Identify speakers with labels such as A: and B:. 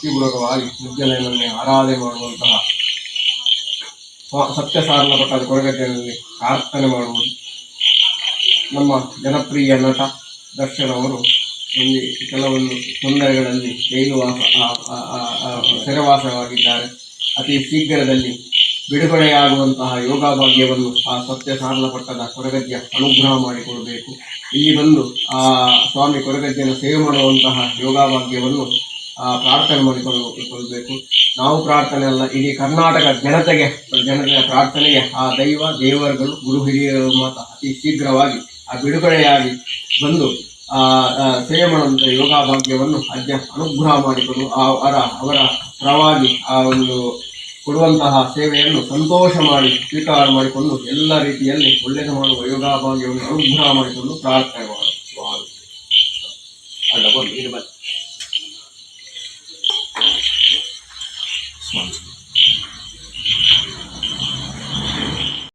A: ಭಕ್ತಿಪೂರ್ವಕವಾಗಿ ಮುಜ್ಜನೆಯನ್ನೇ ಆರಾಧನೆ ಮಾಡುವಂತಹ ಸತ್ಯ ಸಾರಣ ಪಟ್ಟದ ಕೊರಗಜ್ಜನಲ್ಲಿ ಪ್ರಾರ್ಥನೆ ಮಾಡುವುದು. ನಮ್ಮ ಜನಪ್ರಿಯ ನಟ ದರ್ಶನ್ ಅವರು ಇಲ್ಲಿ ಕೆಲವೊಂದು ತೊಂದರೆಗಳಲ್ಲಿ ಜೈಲುವಾಸ ಸೆರೆವಾಸವಾಗಿದ್ದಾರೆ. ಅತಿ ಶೀಘ್ರದಲ್ಲಿ ಬಿಡುಗಡೆಯಾಗುವಂತಹ ಯೋಗಾಭಾಗ್ಯವನ್ನು ಆ ಸತ್ಯ ಸಾರಲ ಪಟ್ಟದ ಕೊರಗಜ್ಜ ಅನುಗ್ರಹ ಮಾಡಿಕೊಡಬೇಕು. ಇಲ್ಲಿ ಬಂದು ಆ ಸ್ವಾಮಿ ಕೊರಗಜ್ಜನ ಸೇವೆ ಮಾಡುವಂತಹ ಯೋಗ ಭಾಗ್ಯವನ್ನು ಆ, ಪ್ರಾರ್ಥನೆ ಕೊಳ್ಬೇಕು ನಾವು ಪ್ರಾರ್ಥನೆ ಅಲ್ಲ, ಇಡೀ ಕರ್ನಾಟಕ ಜನತೆಗೆ, ಜನತೆಯ ಪ್ರಾರ್ಥನೆಗೆ ಆ ದೈವ, ದೇವರುಗಳು, ಗುರು, ಹಿರಿಯರು ಮಾತ್ರ ಅತಿ ಶೀಘ್ರವಾಗಿ, ಆ ಬಿಡುಗಡೆಯಾಗಿ ಬಂದು ಆ ಸೇಮಣಂತ ಯೋಗಾಭಾಗ್ಯವನ್ನು ಅಜ್ಜ ಅನುಗ್ರಹ ಮಾಡಿಕೊಂಡು. ಅವರ ಅವರ ಪರವಾಗಿ ಆ ಒಂದು ಕೊಡುವಂತಹ ಸೇವೆಯನ್ನು ಸಂತೋಷ ಮಾಡಿ, ಸ್ವೀಕಾರ ಮಾಡಿಕೊಂಡು ಎಲ್ಲ ರೀತಿಯಲ್ಲಿ ಒಳ್ಳೆಯದು ಮಾಡುವ ಯೋಗಾಭಾಗ್ಯವನ್ನು ಅನುಗ್ರಹ ಮಾಡಿಕೊಂಡು ಪ್ರಾರ್ಥನೆ ಮಾಡುವ ಸ್ವಾಮಿ